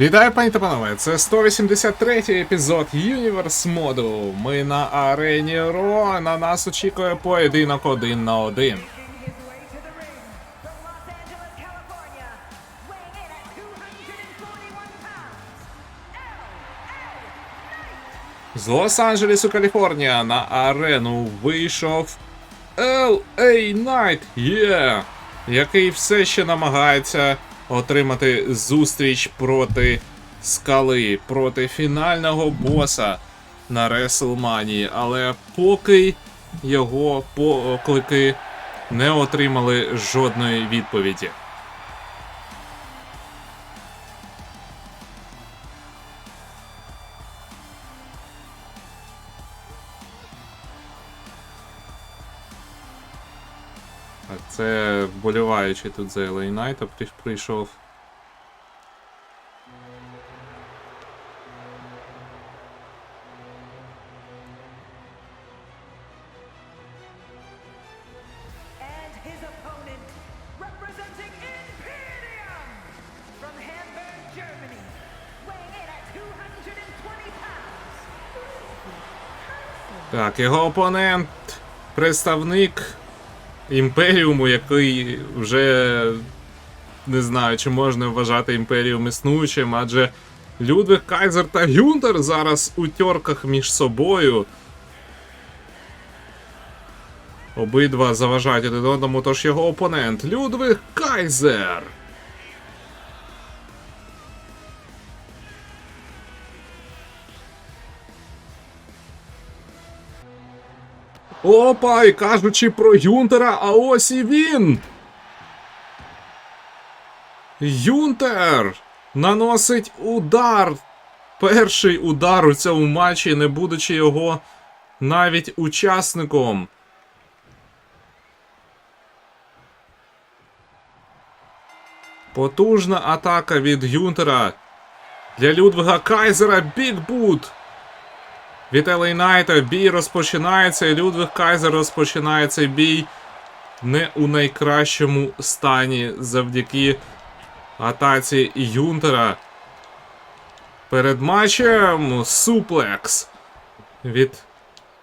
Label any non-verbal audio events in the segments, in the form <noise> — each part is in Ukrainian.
Вітаю, пані та панове! Це 183 епізод Юніверс моду. Ми на арені Ро. На нас очікує поєдинок один на один. Making his way to the ring from Los Angeles, California, weighing in at 241 pounds, L.A. З Лос-Анджелесу, Каліфорнія на арену вийшов L.A. Knight, є, який все ще намагається отримати зустріч проти скали, проти фінального боса на Реслманії, але поки його поклики не отримали жодної відповіді. Вболіваючий тут за LA Knight прийшов. His opponent, representing Imperium from Hamburg, Germany, weighing in at 220 pounds. Так, його опонент, представник імперіуму, який вже не знаю, чи можна вважати імперіум існуючим, адже Людвиг Кайзер та Гюнтер зараз у тьорках між собою. Обидва заважають один одному, тож його опонент Людвиг Кайзер. Опа, і кажучи про Юнтера, а ось і він. Юнтер наносить удар. Перший удар у цьому матчі, не будучи його навіть учасником. Потужна атака від Юнтера. Для Людвига Кайзера Бігбут. Від LA Найта бій розпочинається, Людвиг Кайзер розпочинає цей бій не у найкращому стані завдяки атаці Юнтера. Перед матчем суплекс від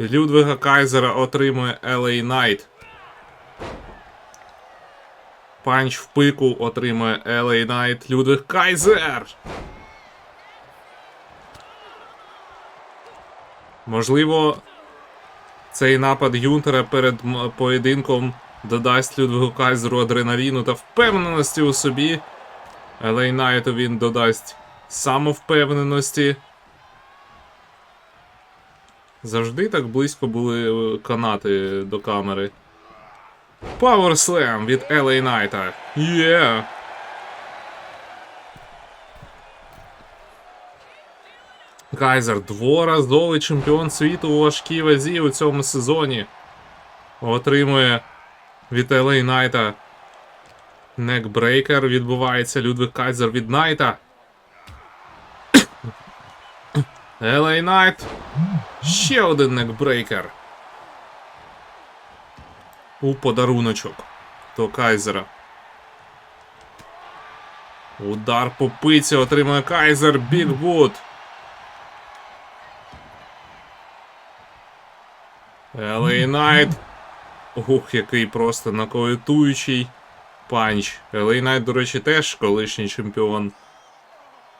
Людвига Кайзера отримує LA Найт. Панч в пику отримує LA Найт Людвиг Кайзер. Можливо, цей напад Юнтера перед поєдинком додасть Людвигу Кайзеру адреналіну та впевненості у собі. Але й Найту він додасть самовпевненості. Завжди так близько були е, канати до камери. Power Slam від LA Найта. Є! Кайзер дворазовий чемпіон світу у важкій вазі у цьому сезоні. Отримує від LA Найта некбрейкер. Відбувається Людвиг Кайзер від Найта. LA Найт. Ще один некбрейкер. У подаруночок до Кайзера. Удар по пиці отримує Кайзер Бігвуд. LA Knight. Ух, який просто накоїтуючий панч. LA Knight, до речі, теж колишній чемпіон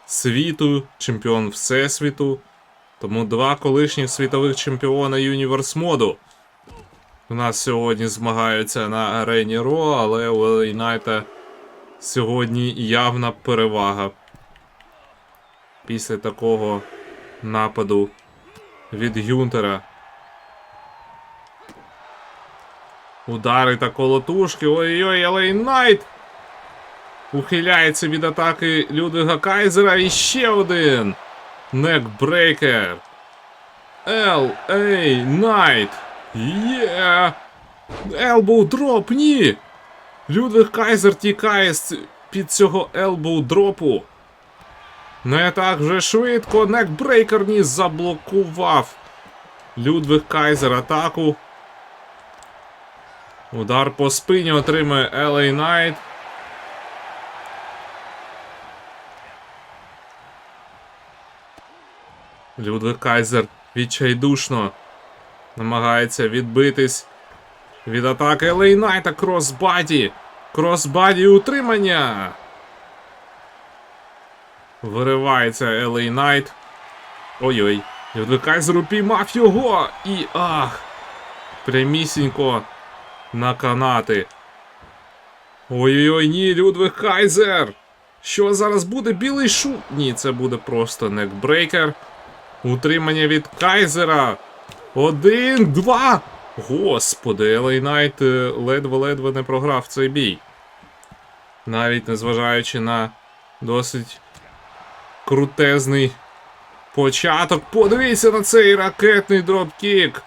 світу, чемпіон Всесвіту. Тому два колишніх світових чемпіона Юніверс моду. У нас сьогодні змагаються на арені Ро, але у LA Knight сьогодні явна перевага. Після такого нападу від Юнтера. Удари та колотушки. Ой-ой, але Найт ухиляється від атаки Людвига Кайзера. І ще один. Некбрейкер. Л.А. Найт. Є. Елбоу дроп, ні. Людвиг Кайзер тікає під цього елбоу дропу. Не так вже швидко. Некбрейкер ні заблокував. Людвиг Кайзер атаку. Удар по спині отримує LA Knight. Людвиг Кайзер відчайдушно намагається відбитись від атаки Лейнайта кросбаді. Кросбаді утримання. Виривається Елей Найт. Ой-ой. Людвиг Кайзер упіймав його. І ах! Прямісінько на канати. Ой-ой-ой, ні, Людвиг Кайзер! Що зараз буде білий шу? Ні, це буде просто некбрейкер. Утримання від Кайзера. Один, два. Господи, Елей Найт е, ледве-ледве не програв цей бій. Навіть незважаючи на досить крутезний початок. Подивіться на цей ракетний дропкік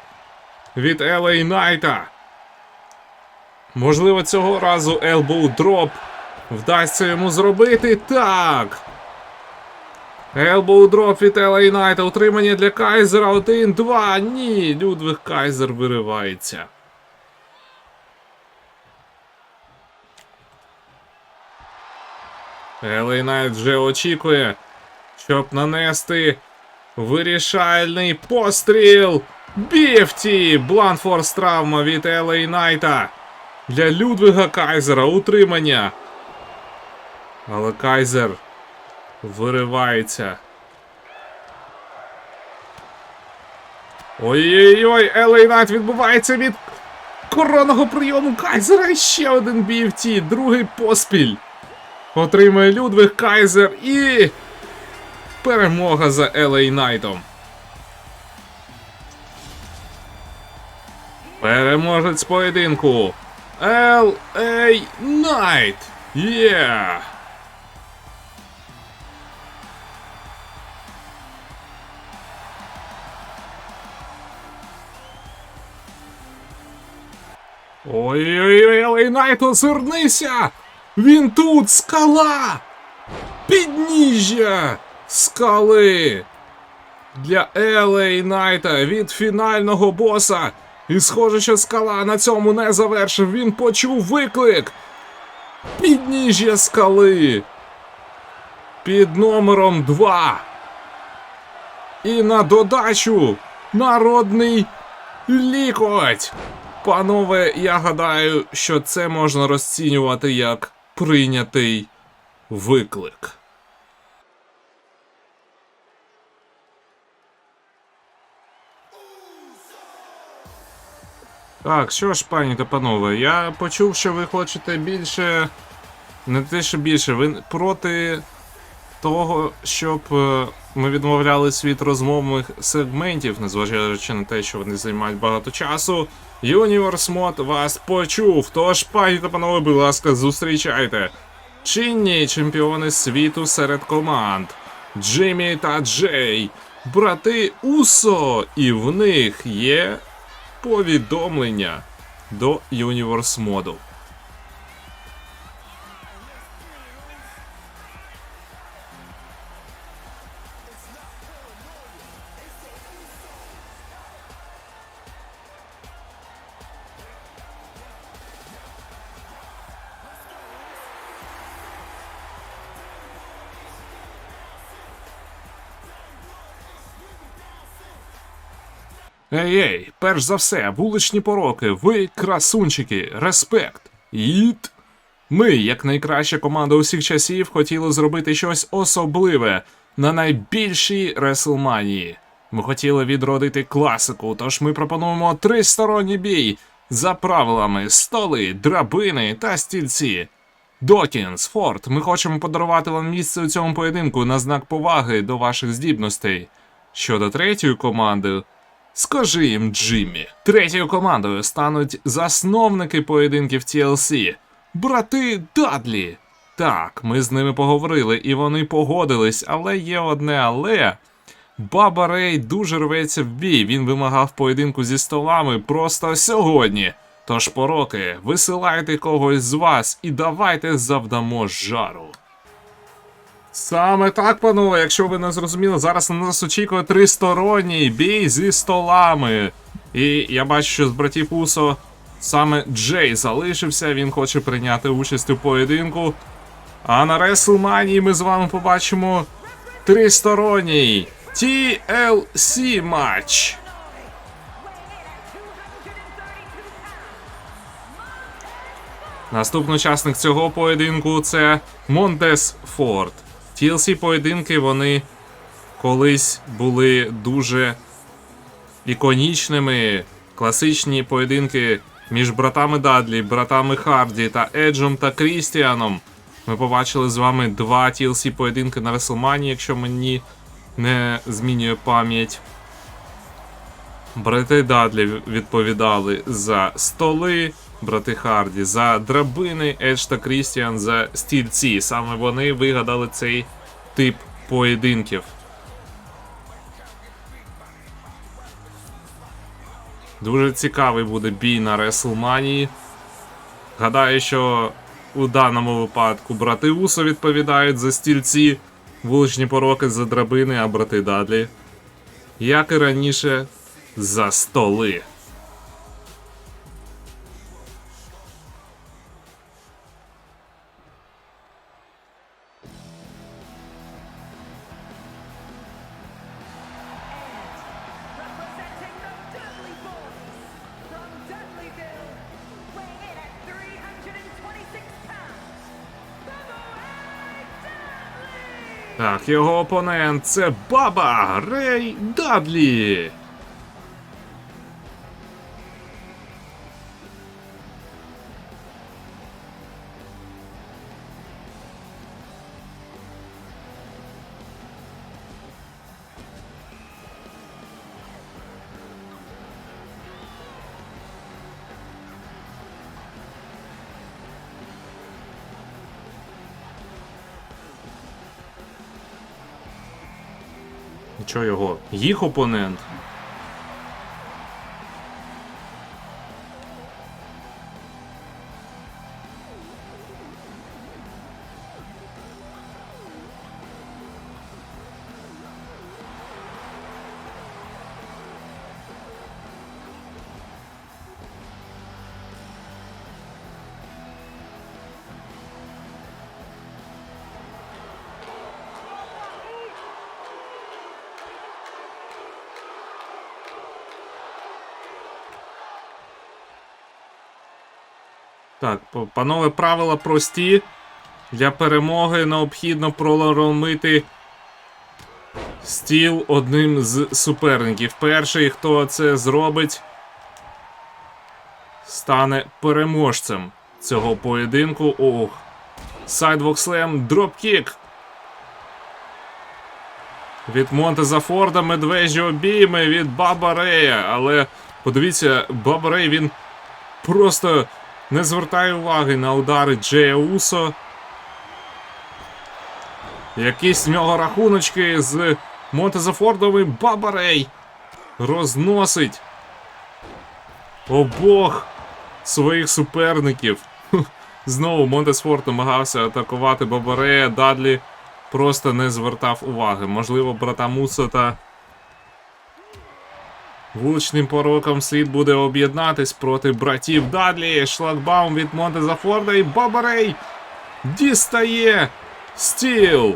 від Елей Найта. Можливо, цього разу Elbow Drop вдасться йому зробити так. Elbow Drop від Елей Найта. Утримання для Кайзера 1-2. Ні, Людвиг Кайзер виривається. Елей Найт вже очікує, щоб нанести вирішальний постріл. Біфті! Бланфорс травма від Елей Найта. Для Людвига Кайзера утримання. Але Кайзер виривається. Ой-ой-ой, Елей Найт відбувається від коронного прийому Кайзера. І ще один BFT, другий поспіль. Отримує Людвиг Кайзер і. Перемога за Елей Найтом. Переможець поєдинку. L.A. Knight. Yeah! Ой-ой-ой, L.A. Knight, озирнися! Він тут, скала! Підніжжя! Скали! Для Елей Найта від фінального боса. І схоже, що скала на цьому не завершив. Він почув виклик. Підніжжя скали. Під номером 2. І на додачу народний лікоть. Панове, я гадаю, що це можна розцінювати як прийнятий виклик. Так, що ж, пані та панове, я почув, що ви хочете більше. Не те, що більше, ви проти того, щоб е, ми відмовлялись від розмовних сегментів, незважаючи на те, що вони займають багато часу. Universe Mod вас почув. Тож, пані та панове, будь ласка, зустрічайте. Чинні чемпіони світу серед команд. Джиммі та Джей. Брати Усо. І в них є повідомлення до Universe моду. Ей, ей, перш за все, вуличні пороки, ви красунчики, респект. Іт. Ми, як найкраща команда усіх часів, хотіли зробити щось особливе на найбільшій Реслманії. Ми хотіли відродити класику, тож ми пропонуємо тристоронній бій за правилами столи, драбини та стільці. Докінс, Форд, ми хочемо подарувати вам місце у цьому поєдинку на знак поваги до ваших здібностей. Щодо третьої команди, Скажи їм, Джиммі. Третьою командою стануть засновники поєдинків TLC, брати Дадлі. Так, ми з ними поговорили, і вони погодились, але є одне але. Баба Рей дуже рветься в бій. Він вимагав поєдинку зі столами просто сьогодні. Тож, пороки, висилайте когось з вас і давайте завдамо жару. Саме так, панове, якщо ви не зрозуміли, зараз на нас очікує тристоронній бій зі столами. І я бачу, що з братів Усо саме Джей залишився, він хоче прийняти участь у поєдинку. А на Реслманії ми з вами побачимо тристоронній TLC матч. Наступний учасник цього поєдинку це Монтес Форд. TLC поєдинки вони колись були дуже іконічними. Класичні поєдинки між братами Дадлі, братами Харді та Еджем та Крістіаном. Ми побачили з вами два TLC поєдинки на WrestleMania, якщо мені не змінює пам'ять. Брати Дадлі відповідали за столи, брати Харді за драбини, Едж та Крістіан за стільці. Саме вони вигадали цей тип поєдинків. Дуже цікавий буде бій на Реслманії. Гадаю, що у даному випадку брати Усо відповідають за стільці, вуличні пороки за драбини, а брати Дадлі. Як і раніше, за столи. Так, його опонент це Баба Рей Дадлі. Нічого його? Їх опонент. Так, панове, правила прості. Для перемоги необхідно проломити стіл одним з суперників. Перший, хто це зробить, стане переможцем цього поєдинку. Ох. Сайдвок слем, дропкік. Від Монтеза Форда медвежі обійми від Баба Рея. Але подивіться, Баба Рей він просто не звертає уваги на удари Джея Усо. Якісь в нього рахуночки з Монтезафордовим Баба Рей розносить обох своїх суперників. Знову Монтесфорд намагався атакувати Бабарея, Дадлі просто не звертав уваги. Можливо, брата Мусо та Вуличним пороком слід буде об'єднатись проти братів Дадлі. Шлагбаум від Монтезафорда і Бабарей дістає стіл.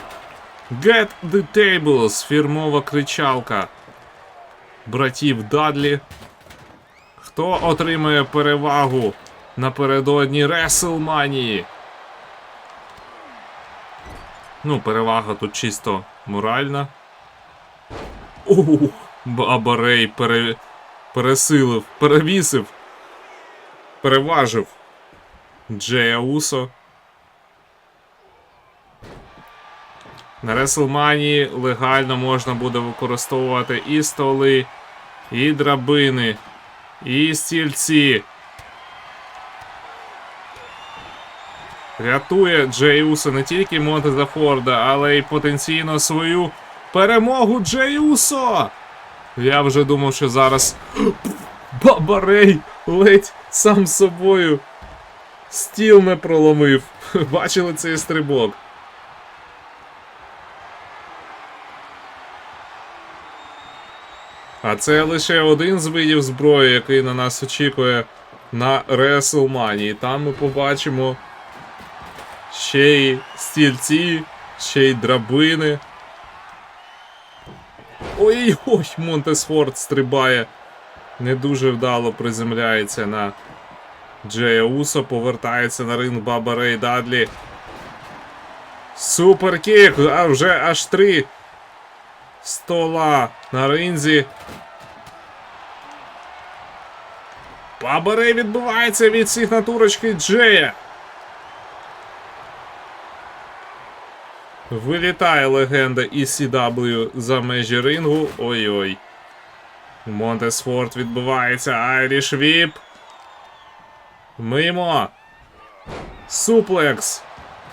Get the tables. Фірмова кричалка. Братів Дадлі. Хто отримує перевагу напередодні Реселманії? Ну, перевага тут чисто моральна. Ух, Бабарей пере... пересилив, перевісив, переважив Джея Усо. На Реслманії легально можна буде використовувати і столи, і драбини, і стільці. Рятує Джей Усо не тільки Монтеза Форда, але й потенційно свою перемогу Джей Усо! Я вже думав, що зараз. Бабарей ледь сам собою стіл не проломив. <laughs> Бачили цей стрибок. А це лише один з видів зброї, який на нас очікує на Реслманії. Там ми побачимо ще й стільці, ще й драбини. Ой-ой, Монтесфорд стрибає. Не дуже вдало приземляється на Джея Усо, повертається на ринг Баба Рей Дадлі. Суперкік! А вже аж три стола на ринзі. Баба Рей відбувається від сигнатурочки Джея. Вилітає легенда ECW за межі рингу. Ой-ой. Монтесфорд відбувається. Айріш Віп. Мимо. Суплекс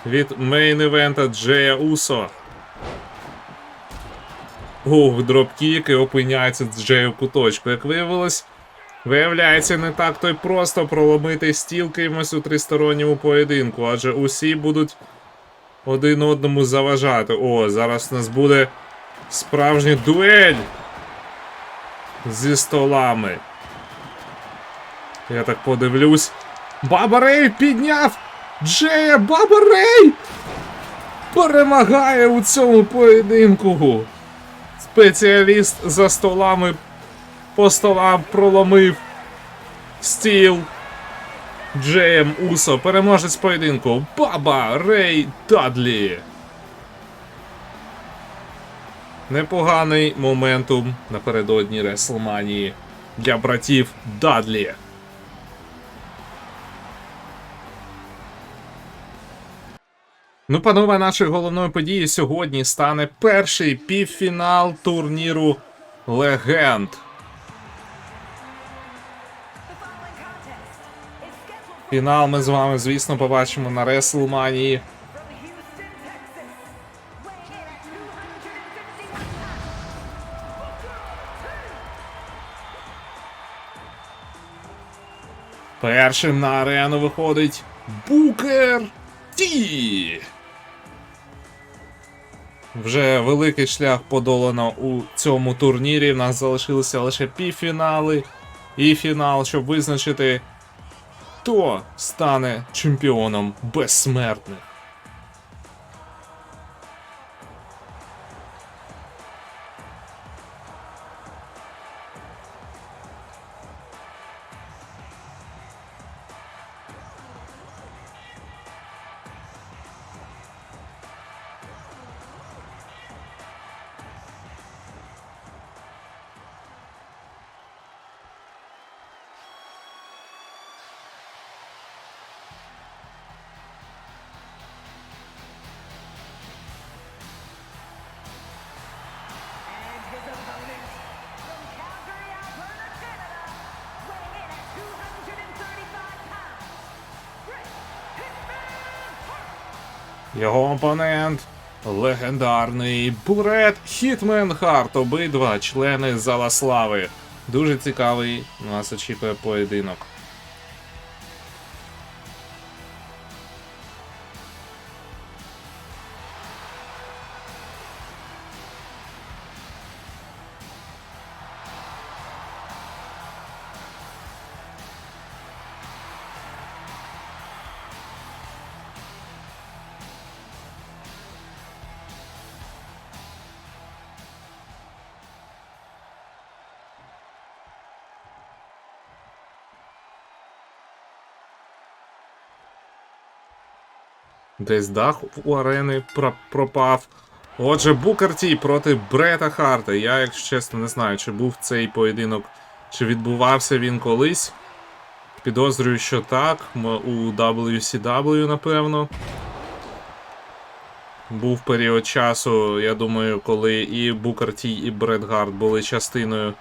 від мейн-івента Джея Усо. Ух, дропкік і опиняється Джею куточку. Як виявилось, виявляється, не так то й просто проломити стіл кимось у тристоронньому поєдинку, адже усі будуть один одному заважати. О, зараз у нас буде справжня дуель зі столами. Я так подивлюсь. Баба Рей підняв! Джея Баба Рей! Перемагає у цьому поєдинку. Спеціаліст за столами по столам проломив стіл. Джеєм Усо, переможець поєдинку. Баба Рей Дадлі. Непоганий моментум напередодні Реслманії для братів Дадлі. Ну, панове, нашою головною подією сьогодні стане перший півфінал турніру Легенд. Фінал ми з вами, звісно, побачимо на Реслманії. from Houston, Texas, weighing in at 251 pounds. Першим на арену виходить Букер Ті. Вже великий шлях подолано у цьому турнірі. В нас залишилися лише півфінали і фінал, щоб визначити, хто стане чемпіоном безсмертних. Його опонент легендарний Бурет Хітмен Харт. Обидва члени Зала Слави. Дуже цікавий нас очікує поєдинок. Десь дах у арени пропав. Отже, Букер Ті проти Брета Харта. Я, якщо чесно, не знаю, чи був цей поєдинок, чи відбувався він колись. Підозрюю, що так. У WCW, напевно. Був період часу, я думаю, коли і Букер Ті, і Брет Гарт були частиною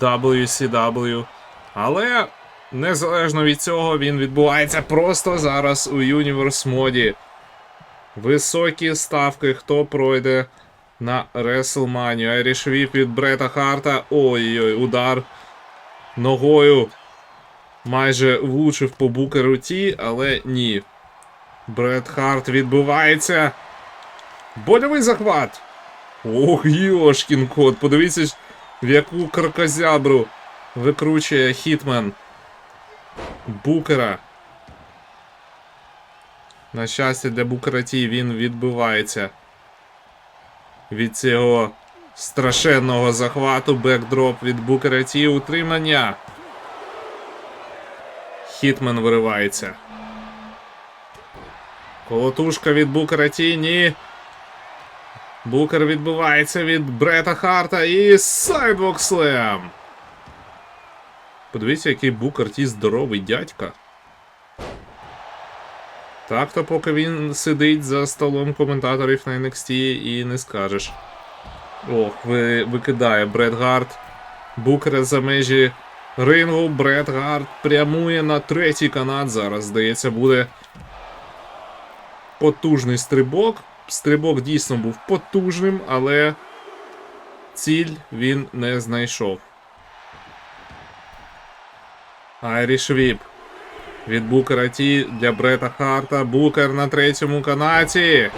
WCW. Але незалежно від цього, він відбувається просто зараз у Universe моді. Високі ставки, хто пройде на WrestleMania. Айріш Віп від Брета Харта. Ой-ой, удар ногою. Майже влучив по букеру Ті, але ні. Брет Харт відбувається. Больовий захват. Ох, Йошкін кот. Подивіться, в яку крокозябру викручує Хітмен. Букера. На щастя, Букера він відбивається від цього страшенного захвату, бекдроп від Букераті. Утримання. Хітмен виривається. Колотушка від Букараті ні. Букер відбивається від Брета Харта і Сайдвок Слем. Подивіться, який Букер Ті здоровий дядька. Так то поки він сидить за столом коментаторів на NXT і не скажеш. Ох, ви, викидає Бред Гарт. Букера за межі рингу. Бред Гарт прямує на третій канат. Зараз, здається, буде потужний стрибок. Стрибок дійсно був потужним, але ціль він не знайшов. Айріш Віп. Від Букера Ті для Брета Харта. Букер на третьому канаті.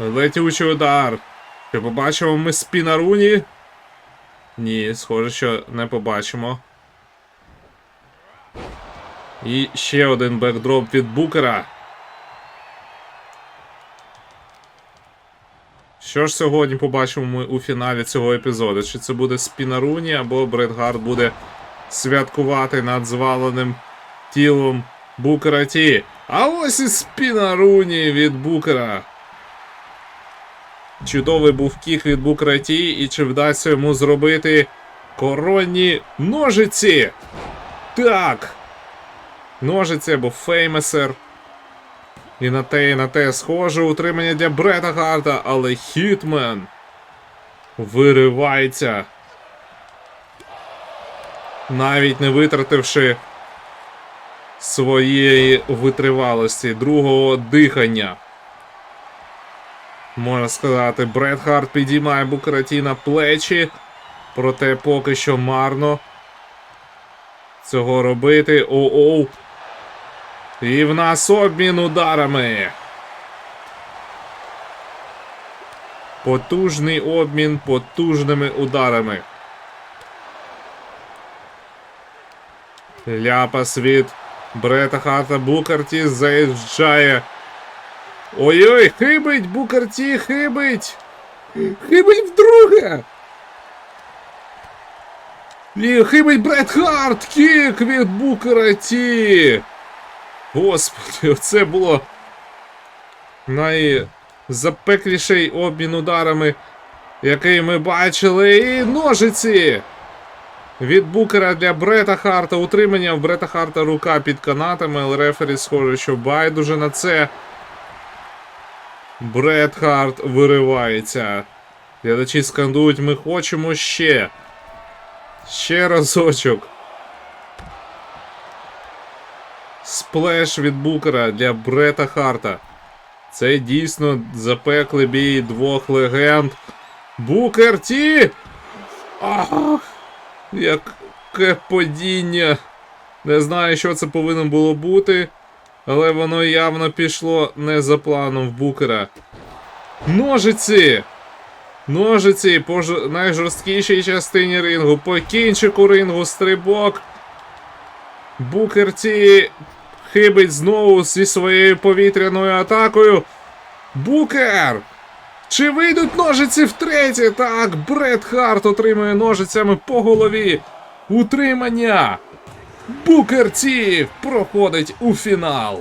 Летючий удар. Чи побачимо ми спінаруні? Ні, схоже, що не побачимо. І ще один бекдроп від Букера. Що ж сьогодні побачимо ми у фіналі цього епізоду? Чи це буде Спінаруні або Бред Гарт буде святкувати над зваленим тілом Букера Ті? А ось і Спінаруні від Букера. Чудовий був кік від Букера Ті, і чи вдасться йому зробити коронні ножиці? Так! Ножиці або феймесер. І на те, і на те схоже утримання для Брета Гарта, але Хітмен виривається. Навіть не витративши своєї витривалості, другого дихання. Можна сказати, Брет Харт підіймає Букараті на плечі, проте поки що марно цього робити. Оу-оу. І в нас обмін ударами. Потужний обмін потужними ударами. Ляпас від Брета Харта Букарті заїжджає. Ой-ой, хибить, Букарті, хибить! Хибить вдруге! І хибить Брет Харт! Кік від Букера Ті! Господи, оце було найзапекліший обмін ударами, який ми бачили. І ножиці! Від букера для Брета Харта. Утримання в Брета Харта рука під канатами, але рефері схоже, що байдуже на це. Брет Харт виривається. Глядачі скандують, ми хочемо ще. Ще разочок. Сплеш від букера для Брета Харта. Це дійсно запеклий бій двох легенд. Букер Ті! Ах! Яке падіння. Не знаю, що це повинно було бути, але воно явно пішло не за планом в букера. Ножиці! Ножиці по найжорсткішій частині рингу, по кінчику рингу стрибок. Букер Ті хибить знову зі своєю повітряною атакою. Букер! Чи вийдуть ножиці втретє? Так, Бред Харт отримує ножицями по голові. Утримання. Букер Ті проходить у фінал.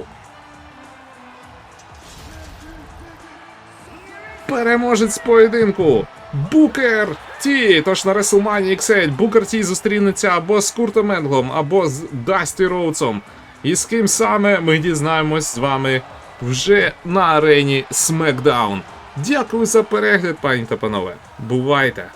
Переможець поєдинку. Букер Ті. Тож на WrestleMania XL Букер Ті зустрінеться або з Куртом Енглом, або з Дасті Роудсом. І з ким саме ми дізнаємось з вами вже на арені SmackDown. Дякую за перегляд, пані та панове. Бувайте!